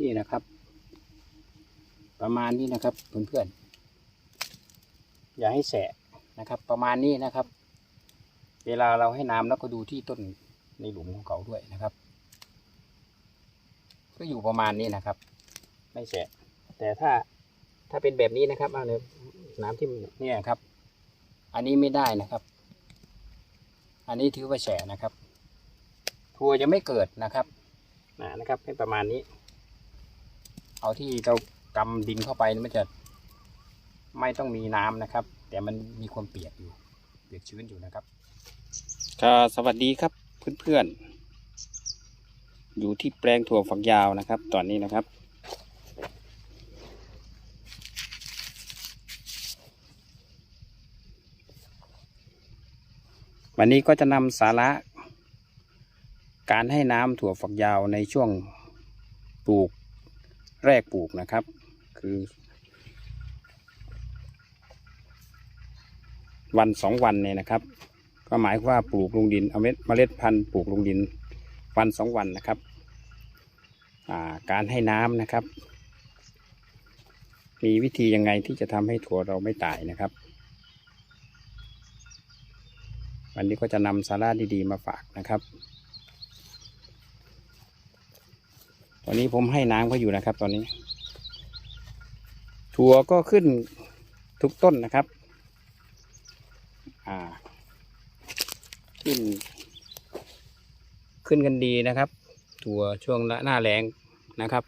นี่นะครับ ประมาณนี้นะครับเพื่อนๆอย่าให้แสะนะครับ ประมาณนี้นะครับ เวลาเราให้น้ำแล้วก็ดูที่ต้นในหลุมของเขาด้วยนะครับ ก็อยู่ประมาณนี้นะครับ ไม่แสะแต่ถ้าถ้าเป็นแบบนี้นะครับเอาเนี่ยน้ำที่นเนี่ยครับ อันนี้ไม่ได้นะครับ อันนี้ถือว่าแฉะนะครับทัวจะไม่เกิดนะครับนะนะครับให้ประมาณนี้ เอาที่เรากำดินเข้าไปมันจะไม่ต้องมีน้ำนะครับ แต่มันมีความเปียกอยู่เปียกชื้นอยู่นะครับก็สวัสดีครับเพื่อนๆอยู่ที่แปลงถั่วฝักยาวนะครับ ตอนนี้นะครับ วันนี้ก็จะนำสาระ การให้น้ำถั่วฝักยาวในช่วงปลูก แรกปลูกนะครับ คือ วันสองวันเนี่ยนะครับ ก็หมายว่าปลูกลงดินเอาเม็ดเมล็ดพันธุ์ปลูกลงดินวันสองวันนะครับาการให้น้ำนะครับ มีวิธียังไงที่จะทำให้ถั่วเราไม่ตายนะครับ วันนี้ก็จะนำสาระดีๆมาฝากนะครับ ต อนนี้ผมให้น้ำเขาอยู่นะครับ ตอนนี้ ถั่วก็ขึ้นทุกต้นนะครับ อ่า ขึ้น ขึ้นกันดีนะครับ ถั่วช่วงหน้าแรงนะครับ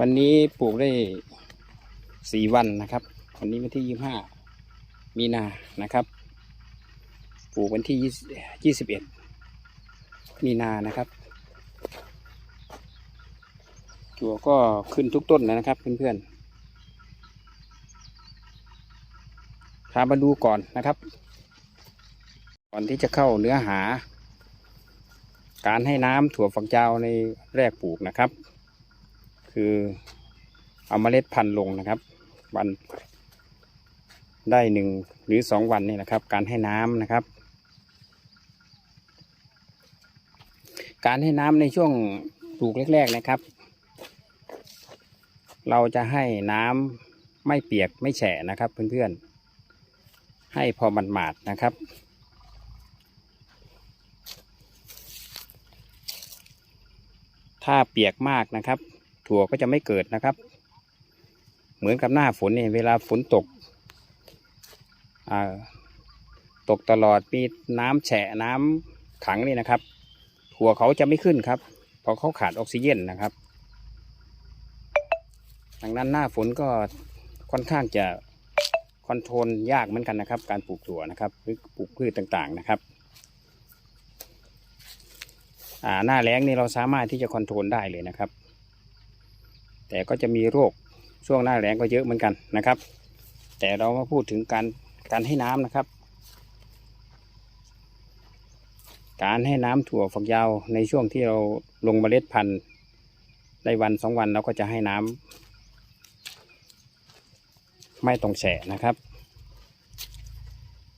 วันนี้ปลูกได้สี่วันนะครับ วันนี้วันที่ยี่ห้า มีนานะครับปลูกวันที่ยี่สิบเอ็ดมีนานะครับตัวก็ขึ้นทุกต้นแล้วนะครับเพื่อนๆพามาดูก่อนนะครับ ก่อนที่จะเข้าเนื้อหา การให้น้ำถั่วฝักยาวในแรกปลูกนะครับ คือเอาเมล็ดพันธุ์ลงนะครับ วัน ได้หนึ่งหรือสองวันนี่นะครับ การให้น้ำนะครับการให้น้ำในช่วงปลูกแรก ๆนะครับ เราจะให้น้ำไม่เปียกไม่แฉะนะครับ เพื่อนๆ ให้พอมันหมาดนะครับถ้าเปียกมากนะครับ ถั่วก็จะไม่เกิดนะครับ เหมือนกับหน้าฝนเนี่ยเวลาฝนตก ตกตลอดมีน้ำแฉะน้ำขังนี่นะครับถั่วเขาจะไม่ขึ้นครับ เพราะเขาขาดออกซิเจนนะครับ ดังนั้นหน้าฝนก็ค่อนข้างจะคอนโทรลยากเหมือนกันนะครับ การปลูกถั่วนะครับหรือปลูกพืชต่างๆนะครับหน้าแล้งนี่เราสามารถที่จะคอนโทรลได้เลยนะครับ แต่ก็จะมีโรคช่วงหน้าแล้งก็เยอะเหมือนกันนะครับ แต่เรามาพูดถึงการ การให้น้ำนะครับ การให้น้ำถั่วฝักยาวในช่วงที่เราลงเมล็ดพันธุ์ได้วันสองวันเราก็จะให้น้ำไม่ต้องแฉะนะครับ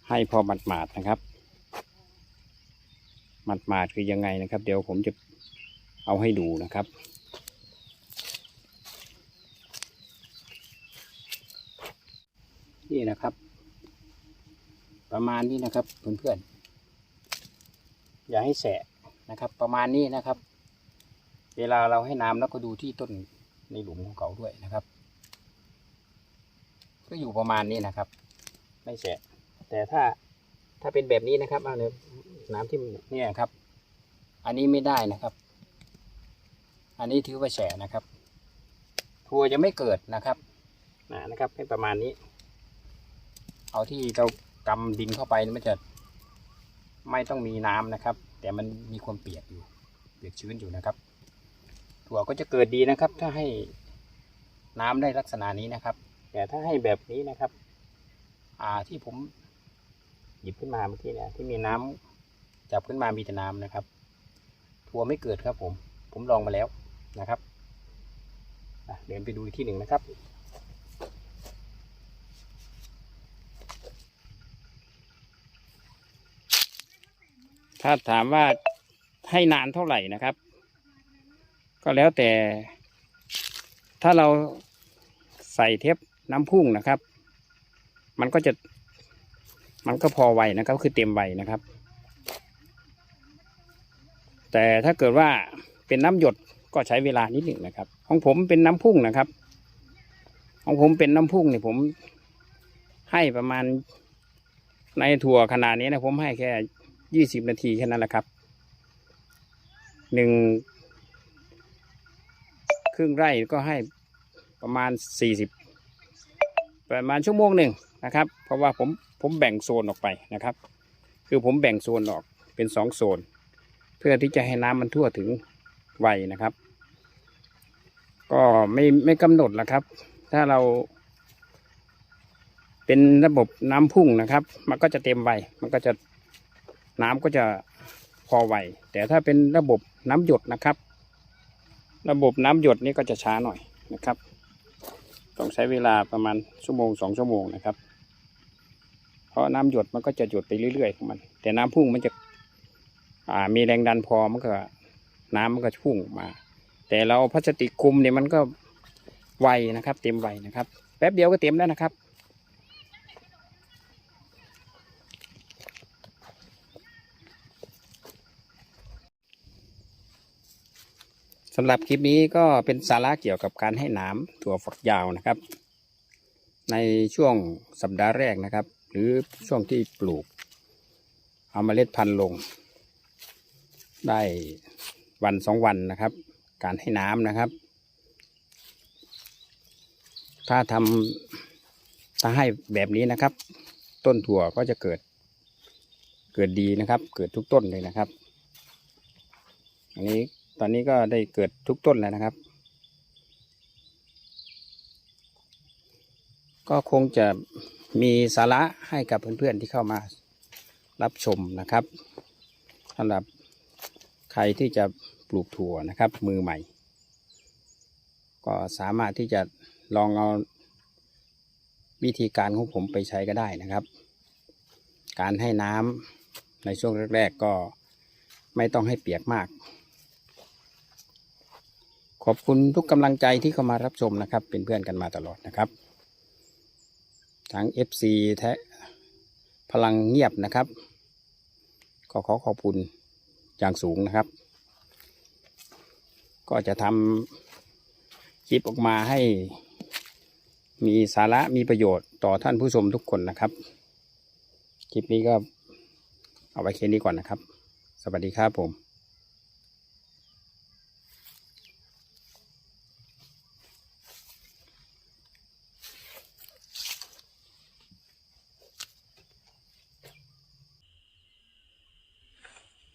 ให้พอหมาดนะครับหมัดมาดคือยังไงนะครับ เดี๋ยวผมจะเอาให้ดูนะครับนี่นะครับ ประมาณนี้นะครับเพื่อนๆอย่าให้แสะนะครับ ประมาณนี้นะครับ เวลาเราให้น้ำแล้วก็ดูที่ต้นในหลุมของเขาด้วยนะครับ ก็อยู่ประมาณนี้นะครับ ไม่แสะแต่ถ้าถ้าเป็นแบบนี้นะครับเอาเนี่ยน้ำที่นเนี่ยครับ อันนี้ไม่ได้นะครับ อันนี้ถือว่าแฉะนะครับ ทัวจะไม่เกิดนะครับนะนะครับให้ประมาณนี้ เอาที่เรา กำดินเข้าไปมันจะไม่ต้องมีน้ำนะครับ แต่มันมีความเปียกอยู่ เปียกชื้นอยู่นะครับ ถั่วก็จะเกิดดีนะครับ ถ้าให้น้ำได้ลักษณะนี้นะครับ แต่ถ้าให้แบบนี้นะครับ อ่าที่ผมหยิบขึ้นมาเมื่อกี้เนี่ยที่มีน้ำจับขึ้นมามีแต่น้ำนะครับทัวไม่เกิดครับผม ผมลองมาแล้วนะครับเดินไปดูอีกที่หนึ่งนะครับ ถ้าถามว่าให้นานเท่าไหร่นะครับ ก็แล้วแต่ ถ้าเราใส่เทปน้ำพุ่งนะครับ มันก็จะมันก็พอไวนะครับ คือเต็มไวนะครับ แต่ถ้าเกิดว่าเป็นน้ำหยดก็ใช้เวลานิดหนึ่งนะครับ ของผมเป็นน้ำพุ่งนะครับ ของผมเป็นน้ำพุ่งเนี่ยผมให้ประมาณในถั่วขนาดนี้นะผมให้แค่ ยี่สิบนาทีแค่นั้นแหละครับหนึ่งครึ่งไร่ก็ให้ประมาณสี่สิบประมาณชั่วโมงหนึ่งนะครับ เพราะว่าผมผมแบ่งโซนออกไปนะครับ คือผมแบ่งโซนออกเป็นสองโซน เพื่อที่จะให้น้ำมันทั่วถึงไวนะครับ ก็ไม่ไม่กำหนดละครับ ถ้าเราเป็นระบบน้ำพุ่งนะครับ มันก็จะเต็มไวมันก็จะ น้ำก็จะพอไวแต่ถ้าเป็นระบบน้ำหยดนะครับ ระบบน้ำหยดนี่ก็จะช้าหน่อยนะครับ ต้องใช้เวลาประมาณชั่วโมงสองชั่วโมงนะครับ เพราะน้ำหยดมันก็จะหยดไปเรื่อยๆของมัน แต่น้ำพุ่งมันจะอ่ามีแรงดันพอมันก็น้ำมันก็พุ่งออกมา แต่เราพลาสติกคุมเนี่ยมันก็ไวนะครับ เต็มไวนะครับ แป๊บเดียวก็เต็มแล้วนะครับ สำหรับคลิปนี้ก็เป็นสาระเกี่ยวกับการให้น้ำถั่วฝักยาวนะครับ ในช่วงสัปดาห์แรกนะครับ หรือช่วงที่ปลูก เอามาเมล็ดพันธุ์ลง ได้วันสองวันนะครับ การให้น้ำนะครับ ถ้าทำถ้าให้แบบนี้นะครับ ต้นถั่วก็จะเกิด เกิดดีนะครับ เกิดทุกต้นเลยนะครับ อันนี้ ตอนนี้ก็ได้เกิดทุกต้นแล้วนะครับ ก็คงจะมีสาระให้กับเพื่อนๆที่เข้ามารับชมนะครับสำหรับใครที่จะปลูกถั่วนะครับ มือใหม่ ก็สามารถที่จะลองเอาวิธีการของผมไปใช้ก็ได้นะครับ การให้น้ำในช่วงแรก ๆ ก็ไม่ต้องให้เปียกมาก ขอบคุณทุกกำลังใจที่เข้ามารับชมนะครับ เป็นเพื่อนกันมาตลอดนะครับทั้ง FC แท้พลังเงียบนะครับก็ขอขอบคุณอย่างสูงนะครับ ก็จะทำคลิปออกมาให้ มีสาระมีประโยชน์ต่อท่านผู้ชมทุกคนนะครับ คลิปนี้ก็เอาไว้แค่นี้ก่อนนะครับ สวัสดีครับผม